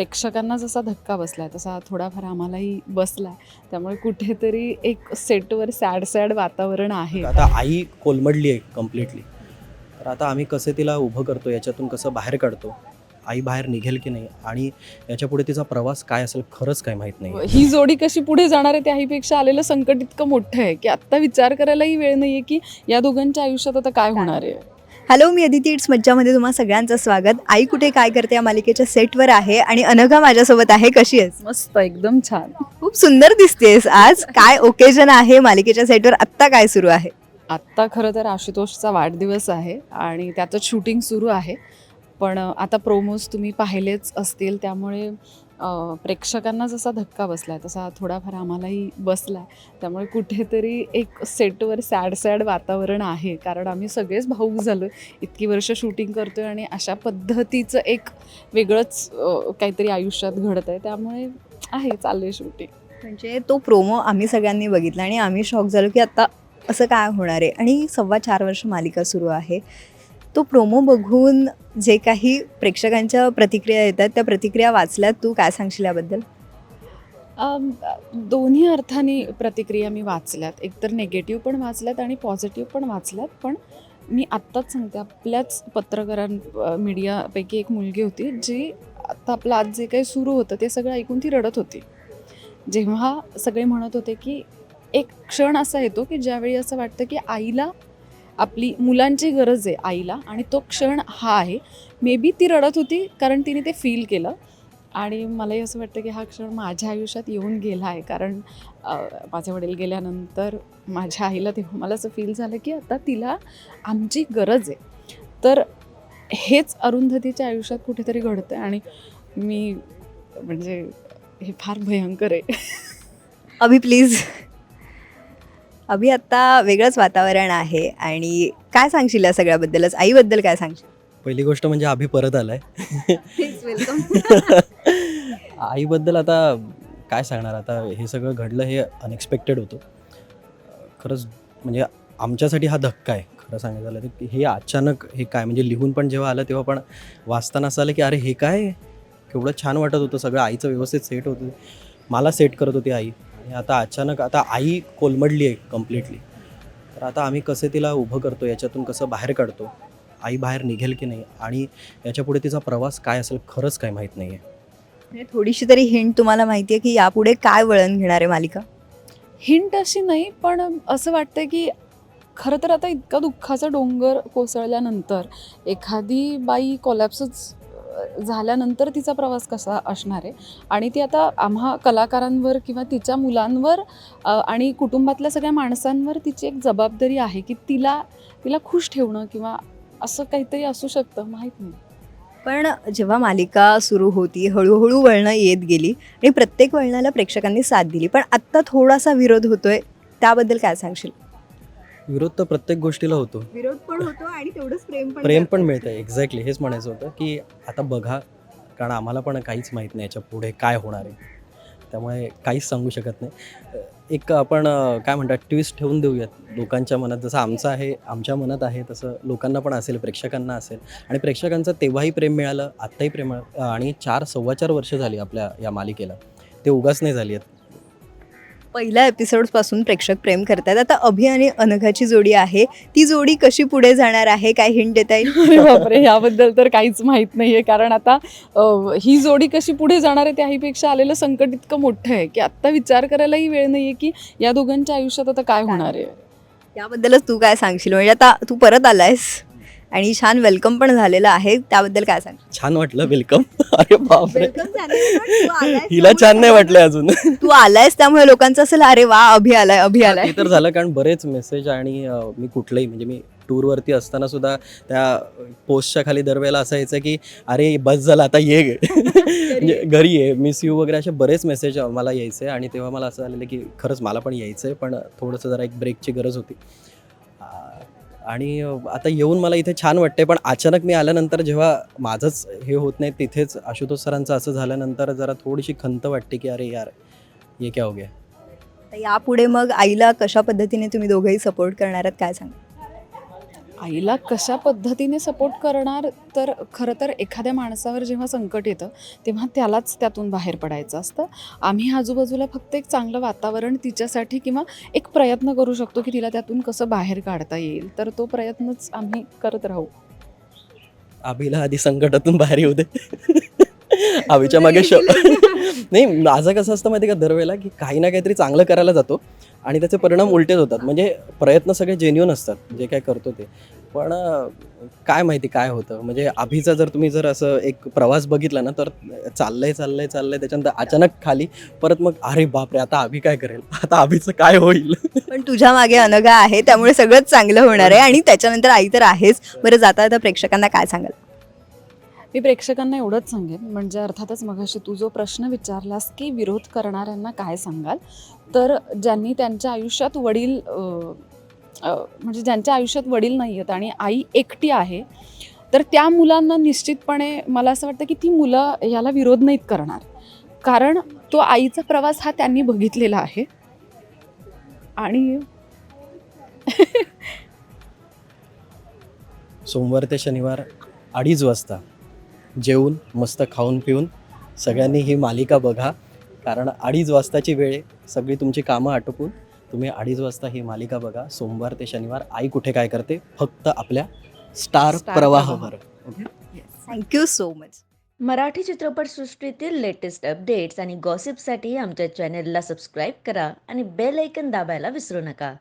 प्रेक्षकांना जसा धक्का बसलाय तसा थोडाफार आम्हालाही बसलाय. त्यामुळे कुठेतरी एक सेटवर सॅड सॅड वातावरण आहे. आता आई कोलमडली आहे कम्प्लिटली तर आता आम्ही कसं तिला उभं करतो याच्यातून कसं बाहेर काढतो आई बाहेर निघेल की नाही आणि याच्यापुढे तिचा प्रवास काय असेल खरंच काय माहीत नाही. ही जोडी कशी पुढे जाणार आहे त्याहीपेक्षा आलेलं संकट इतकं मोठं आहे की आत्ता विचार करायलाही वेळ नाहीये की या दोघांच्या आयुष्यात आता काय होणार आहे. हॅलो मी अदिती इट्स मज्जामध्ये तुम्हा सगळ्यांचं स्वागत. आई कुठे काय करते या मालिकेच्या सेटवर आहे आणि अनघा माझ्यासोबत आहे. कशी आहेस? मस्त एकदम छान. खूप सुंदर दिसतेस आज. काय ओकेजन आहे मालिकेच्या सेटवर? आत्ता काय सुरू आहे? आत्ता खरं तर आशुतोषचा वाढदिवस आहे आणि त्याचं शूटिंग सुरू आहे. पण आता प्रोमोज तुम्ही पाहिलेच असतील त्यामुळे प्रेक्षकांना जसा धक्का बसलाय तसा थोडाफार आम्हालाही बसलाय. त्यामुळे कुठेतरी एक सेटवर सॅड सॅड वातावरण आहे. कारण आम्ही सगळेच भाऊक झालो इतकी वर्ष शूटिंग करतोय आणि अशा पद्धतीचं एक वेगळंच काहीतरी आयुष्यात घडत आहे त्यामुळे आहे चाललंय शूटिंग. म्हणजे तो प्रोमो आम्ही सगळ्यांनी बघितला आणि आम्ही शॉक झालो की आता असं काय होणार आहे? आणि सव्वा चार वर्ष मालिका सुरू आहे. तो प्रोमो बघून जे काही प्रेक्षकांच्या प्रतिक्रिया येतात त्या प्रतिक्रिया वाचल्यात. तू काय सांगशील याबद्दल? दोन्ही अर्थाने प्रतिक्रिया मी वाचल्यात. एकतर नेगेटिव्ह पण वाचल्यात आणि पॉझिटिव्ह पण वाचल्यात. पण मी आत्ताच सांगते आपल्याच पत्रकारां मीडियापैकी एक मुलगी होती जी आत्ता आपलं आज जे काही सुरू होतं ते सगळं ऐकून ती रडत होती. जेव्हा सगळे म्हणत होते की एक क्षण असा येतो की ज्यावेळी असं वाटतं की आईला आपली मुलांची गरज आहे आईला आणि तो क्षण हा आहे. मे बी ती रडत होती कारण तिने ते फील केलं. आणि मलाही असं वाटतं की हा क्षण माझ्या आयुष्यात येऊन गेला आहे. कारण माझे वडील गेल्यानंतर माझ्या आईला तेव्हा मला असं फील झालं की आता तिला आमची गरज आहे. तर हेच अरुंधतीच्या आयुष्यात कुठेतरी घडतं आहे आणि मी म्हणजे हे फार भयंकर आहे. अभि प्लीज अभि आत्ता वेगळंच वातावरण आहे आणि काय सांगशील या सगळ्याबद्दलच? आईबद्दल काय सांगशील? पहिली गोष्ट म्हणजे आम्ही परत आलाय. वेलकम आईबद्दल आता काय सांगणार? आता हे सगळं घडलं हे अनएक्सपेक्टेड होतं. खरंच म्हणजे आमच्यासाठी हा धक्का आहे. खरं सांगायचं झालं तर की हे अचानक हे काय म्हणजे लिहून पण जेव्हा आलं तेव्हा पण वाचताना असं आलं की अरे हे काय? केवढं छान वाटत होतं सगळं. आईचं व्यवस्थित सेट होतं. मला सेट करत होती आई. आणि आता अचानक आता आई कोलमडली आहे कम्प्लिटली तर आता आम्ही कसं तिला उभं करतो याच्यातून कसं बाहेर काढतो आई बाहेर निघेल की नाही आणि याच्यापुढे तिचा प्रवास काय असेल खरंच काय माहीत नाही आहे म्हणजे थोडीशी तरी हिंट तुम्हाला माहिती आहे की यापुढे काय वळण घेणार आहे मालिका? हिंट अशी नाही पण असं वाटतं की खरं तर आता इतका दुःखाचा डोंगर कोसळल्यानंतर एखादी बाई कोलॅप्सच झाल्यानंतर तिचा प्रवास कसा असणार आहे? आणि ती आता आम्हा कलाकारांवर किंवा तिच्या मुलांवर आणि कुटुंबातल्या सगळ्या माणसांवर तिची एक जबाबदारी आहे की तिला तिला खुश ठेवणं किंवा असं काहीतरी असू शकतं माहीत नाही. पण जेव्हा मालिका सुरू होती हळूहळू वळणं येत गेली आणि प्रत्येक वळणाला प्रेक्षकांनी साथ दिली पण आत्ता थोडासा विरोध होतोय त्याबद्दल काय सांगशील? विरोध तर प्रत्येक गोष्टीला होतो. विरोध पण होतो आणि तेवढंच प्रेम प्रेम पण मिळतं एक्झॅक्टली हेच म्हणायचं होतं की आता बघा कारण आम्हाला पण काहीच माहीत नाही याच्यापुढे काय होणार आहे. त्यामुळे काहीच सांगू शकत नाही. एक आपण काय म्हणतात ट्विस्ट ठेवून देऊयात. लोकांच्या मनात जसं आमचं आहे आमच्या मनात आहे तसं लोकांना पण असेल प्रेक्षकांना असेल. आणि प्रेक्षकांचं तेव्हाही प्रेम मिळालं आत्ताही प्रेम आणि चार सव्वा चार वर्ष झाली आपल्या या मालिकेला. ते उगाच नाही झाली आहेत. पहिल्या एपिसोडपासून प्रेक्षक प्रेम करतात आता अभि आणि अनघाची जोडी आहे. ती जोडी कशी पुढे जाणार आहे? काय हिंट देता येईल? बापरे याबद्दल तर काहीच माहीत नाही आहे कारण आता अ, ही जोडी कशी पुढे जाणार आहे त्याहीपेक्षा आलेलं संकट इतकं मोठं आहे की आत्ता विचार करायलाही वेळ नाही आहे की या दोघांच्या आयुष्यात आता काय होणार आहे. त्याबद्दलच तू काय सांगशील? म्हणजे आता तू परत आलायस. आणि छान वेलकम पण झालेलं आहे. त्याबद्दल काय सांग? छान वाटलं वेलकम अरे बापरे. हिला छान नाही वाटलं अजून. तू आलायस त्यामुळे लोकांचं असेल अरे वा अभि आलाय अभि आलाय. तर झालं कारण बरेच मेसेज आणि मी कुठलंही म्हणजे मी टूरवरती असताना सुद्धा त्या पोस्टच्या खाली दरवेळेला असं यायचं की अरे बस झालं आता ये. गे." म्हणजे घरी ये मिस यू वगैरे असे बरेच मेसेज मला यायचे आणि तेव्हा मला असं झालेलं की खरंच मला पण यायचं आहे पण थोडंसं जरा एक ब्रेकची गरज होती. आणि आता येऊन मला इथे छान वाटते पण अचानक मी आल्यानंतर जेव्हा माझंच हे होत नाही तिथेच आशुतोष सरांचं असं झाल्यानंतर जरा थोडीशी खंत वाटते की अरे यार ये क्या हो गया? तर यापुढे मग आईला कशा पद्धतीने तुम्ही दोघंही सपोर्ट करणार आहात काय सांगा आईला कशा पद्धतीने सपोर्ट करणार? तर खरं तर एखाद्या माणसावर जेव्हा संकट येतं तेव्हा त्यालाच त्यातून बाहेर पडायचं असतं. आम्ही आजूबाजूला फक्त एक चांगलं वातावरण तिच्यासाठी किंवा एक प्रयत्न करू शकतो की तिला त्यातून कसं बाहेर काढता येईल. तर तो प्रयत्नच आम्ही करत राहू. आबीला आधी संकटातून बाहेर येऊ दे. आबीच्या मागे शो नाही माझं कसं असतं माहिती आहे का दरवेळेला की काही ना काहीतरी चांगलं करायला जातो. आणि त्याचे परिणाम उलटेच होतात. म्हणजे प्रयत्न सगळे जेन्युअन असतात जे काय करतो ते. पण काय माहिती काय होतं? म्हणजे आभीचा जर तुम्ही जर असं एक प्रवास बघितला ना तर चाललंय चाललंय चाललंय त्याच्यानंतर अचानक खाली परत मग अरे बापरे आता आभी काय करेल? आता आभीचं काय होईल? पण तुझ्या मागे अनघा आहे त्यामुळे सगळंच चांगलं होणार आहे आणि त्याच्यानंतर आई तर आहेच. बरं जाता जाता प्रेक्षकांना काय सांगाल? मी प्रेक्षकांना एवढंच सांगेन म्हणजे अर्थातच मगाशी तू जो प्रश्न विचारलास की विरोध करणाऱ्यांना काय सांगाल तर ज्यांनी त्यांच्या आयुष्यात वडील म्हणजे ज्यांच्या आयुष्यात वडील नाही आहेत आणि आई एकटी आहे तर त्या मुलांना निश्चितपणे मला असं वाटतं की ती मुलं याला विरोध नाहीत करणार. कारण तो आईचा प्रवास हा त्यांनी बघितलेला आहे. आणि सोमवार ते शनिवार अडीच वाजता जेवून मस्त खाऊन पिऊन सगळ्यांनी ही मालिका बघा. कारण अडीच वाजताची वेळ आहे. सगळी तुमची कामं आटोपून तुम्ही अडीच वाजता ही मालिका बघा. सोमवार ते शनिवार आई कुठे काय करते? फक्त आपल्या स्टार स्टार प्रवाहावर. Thank you so much Marathi चित्रपटसृष्टीतील लेटेस्ट अपडेट्स आणि गॉसिपसाठी आमच्या चॅनेलला सबस्क्राईब करा आणि बेल ऐकन दाबायला विसरू नका.